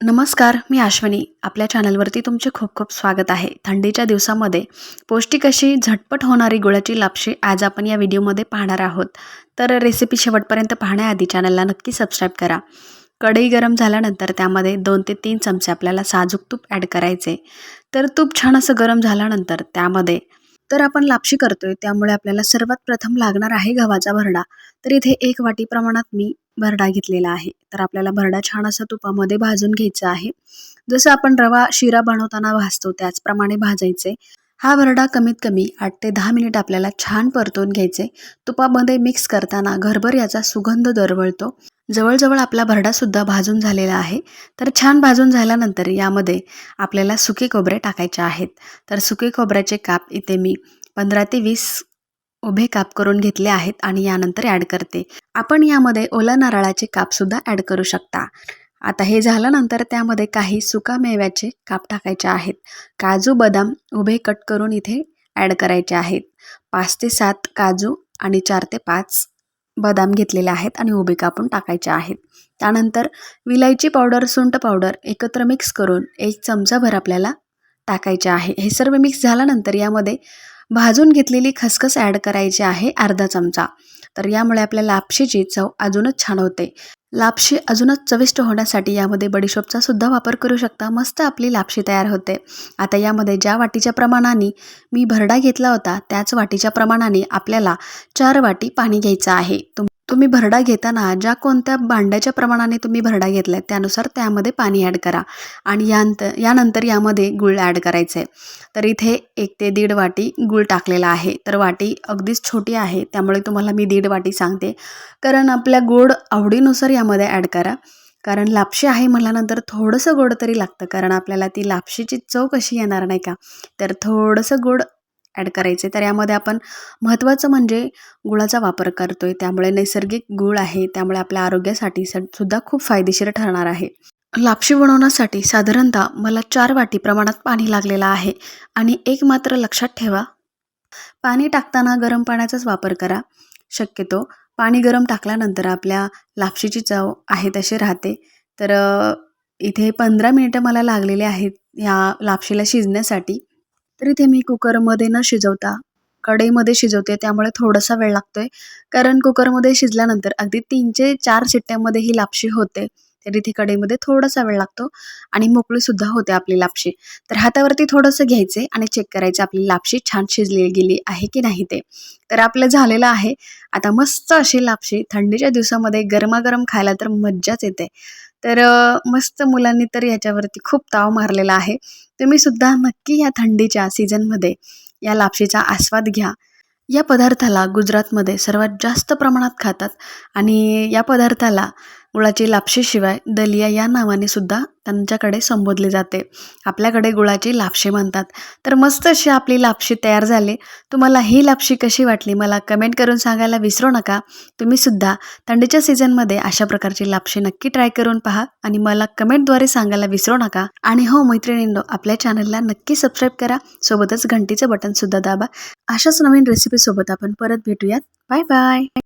नमस्कार मी अश्वनी. आपल्या चॅनलवरती तुमचे खूप खूप स्वागत आहे. थंडीच्या दिवसामध्ये पौष्टिक अशी झटपट होणारी गुळाची लापशी आज आपण या व्हिडिओमध्ये पाहणार आहोत. तर रेसिपी शेवटपर्यंत पाहण्याआधी चॅनलला नक्की सबस्क्राईब करा. कढई गरम झाल्यानंतर त्यामध्ये दोन ते तीन चमचे आपल्याला साजूक तूप ॲड करायचे. तर तूप छान असं गरम झाल्यानंतर त्यामध्ये तर आपण लापशी करतोय त्यामुळे आपल्याला सर्वात प्रथम लागणार आहे गव्हाचा भरडा. तर इथे एक वाटी प्रमाणात मी भरडा घेतलेला आहे. तर आपल्याला भरडा छान असा तुपामध्ये भाजून घ्यायचा आहे. जसं आपण रवा शिरा बनवताना भाजतो त्याचप्रमाणे भाजायचे. हा भरडा कमीत कमी आठ ते दहा मिनिट आपल्याला छान परतून घ्यायचे. तुपामध्ये मिक्स करताना घरभर याचा सुगंध दरवळतो. जवळजवळ आपला भरडासुद्धा भाजून झालेला आहे. तर छान भाजून झाल्यानंतर यामध्ये आपल्याला सुके खोबरे टाकायचे आहेत. तर सुके खोबऱ्याचे काप इथे मी पंधरा ते वीस उभे काप करून घेतले आहेत आणि यानंतर ॲड करते. आपण यामध्ये ओला नारळाचे कापसुद्धा ॲड करू शकता. आता हे झाल्यानंतर त्यामध्ये काही सुका मेव्याचे काप टाकायचे आहेत. काजू बदाम उभे कट करून इथे ॲड करायचे आहेत. पाच ते सात काजू आणि चार ते पाच बदाम घेतलेले आहेत आणि उभे कापून टाकायचे आहेत. त्यानंतर विलायची पावडर सुंट पावडर एकत्र मिक्स करून एक चमचाभर आपल्याला टाकायचे आहे. हे सर्व मिक्स झाल्यानंतर यामध्ये भाजून घेतलेली खसखस ॲड करायची आहे अर्धा चमचा. तर यामुळे आपल्या लापशीची चव अजूनच छान होते. लापशी अजूनच चविष्ट होण्यासाठी यामध्ये बडीशोपचा सुद्धा वापर करू शकता. मस्त आपली लापशी तयार होते. आता यामध्ये ज्या वाटीच्या प्रमाणाने मी भरडा घेतला होता त्याच वाटीच्या प्रमाणाने आपल्याला चार वाटी पाणी घ्यायचं आहे. तुम तुम्ही भरडा घेताना ज्या कोणत्या भांड्याच्या प्रमाणाने तुम्ही भरडा घेतला त्यानुसार त्यामध्ये पाणी ॲड करा. आणि यांत यानंतर यामध्ये गुळ ॲड करायचं आहे तर इथे एक ते दीड वाटी गूळ टाकलेला आहे. तर वाटी अगदीच छोटी आहे त्यामुळे तुम्हाला मी दीड वाटी सांगते. कारण आपल्या गोड आवडीनुसार यामध्ये ॲड करा. कारण लापशी आहे म्हटल्यानंतर थोडंसं गोड तरी लागतं. कारण आपल्याला ती लापशीची चव कशी येणार नाही का? तर थोडंसं गोड ॲड करायचे. तर यामध्ये आपण महत्त्वाचं म्हणजे गुळाचा वापर करतो आहे त्यामुळे नैसर्गिक गूळ आहे. त्यामुळे आपल्या आरोग्यासाठी सुद्धा खूप फायदेशीर ठरणार आहे. लापशी बनवण्यासाठी साधारणतः मला चार वाटी प्रमाणात पाणी लागलेलं आहे आणि एक मात्र लक्षात ठेवा. पाणी टाकताना गरम पाण्याचाच वापर करा. शक्यतो पाणी गरम टाकल्यानंतर आपल्या लापशीची चव आहे तशी राहते. तर इथे पंधरा मिनिटं मला लागलेले आहेत ह्या लापशीला शिजण्यासाठी. तर इथे मी कुकरमध्ये न शिजवता कढईमध्ये शिजवते त्यामुळे थोडासा वेळ लागतो आहे कारण कुकरमध्ये शिजल्यानंतर अगदी तीनचे चार शिट्ट्यामध्ये ही लापशी होते तर इथे कढईमध्ये थोडासा वेळ लागतो आणि मोकळीसुद्धा होते आपली लापशी. तर हातावरती थोडंसं घ्यायचे आणि चेक करायचे आपली लापशी छान शिजली गेली आहे की नाही ते. तर आपलं झालेलं आहे. आता मस्त अशी लापशी थंडीच्या दिवसामध्ये गरमागरम खायला तर मज्जाच येते. तर मस्त मुलांनी तर याच्यावरती खूप ताव मारलेला आहे. तुम्ही सुद्धा नक्की या थंडीच्या सीझनमध्ये या लापशीचा आस्वाद घ्या. या पदार्थाला गुजरातमध्ये सर्वात जास्त प्रमाणात खातात आणि या पदार्थाला गुळाची लापशीशिवाय दलिया या नावाने सुद्धा त्यांच्याकडे संबोधले जाते. आपल्याकडे गुळाची लापशी म्हणतात. तर मस्त अशी आपली लापशी तयार झाली. तुम्हाला ही लापशी कशी वाटली मला कमेंट करून सांगायला विसरू नका. तुम्ही सुद्धा थंडीच्या सीझनमध्ये अशा प्रकारची लापशी नक्की ट्राय करून पहा आणि मला कमेंटद्वारे सांगायला विसरू नका. आणि हो मैत्रिणींनो आपल्या चॅनलला नक्की सबस्क्राईब करा. सोबतच घंटीचं बटनसुद्धा दाबा. अशाच नवीन रेसिपीसोबत आपण परत भेटूयात. Bye bye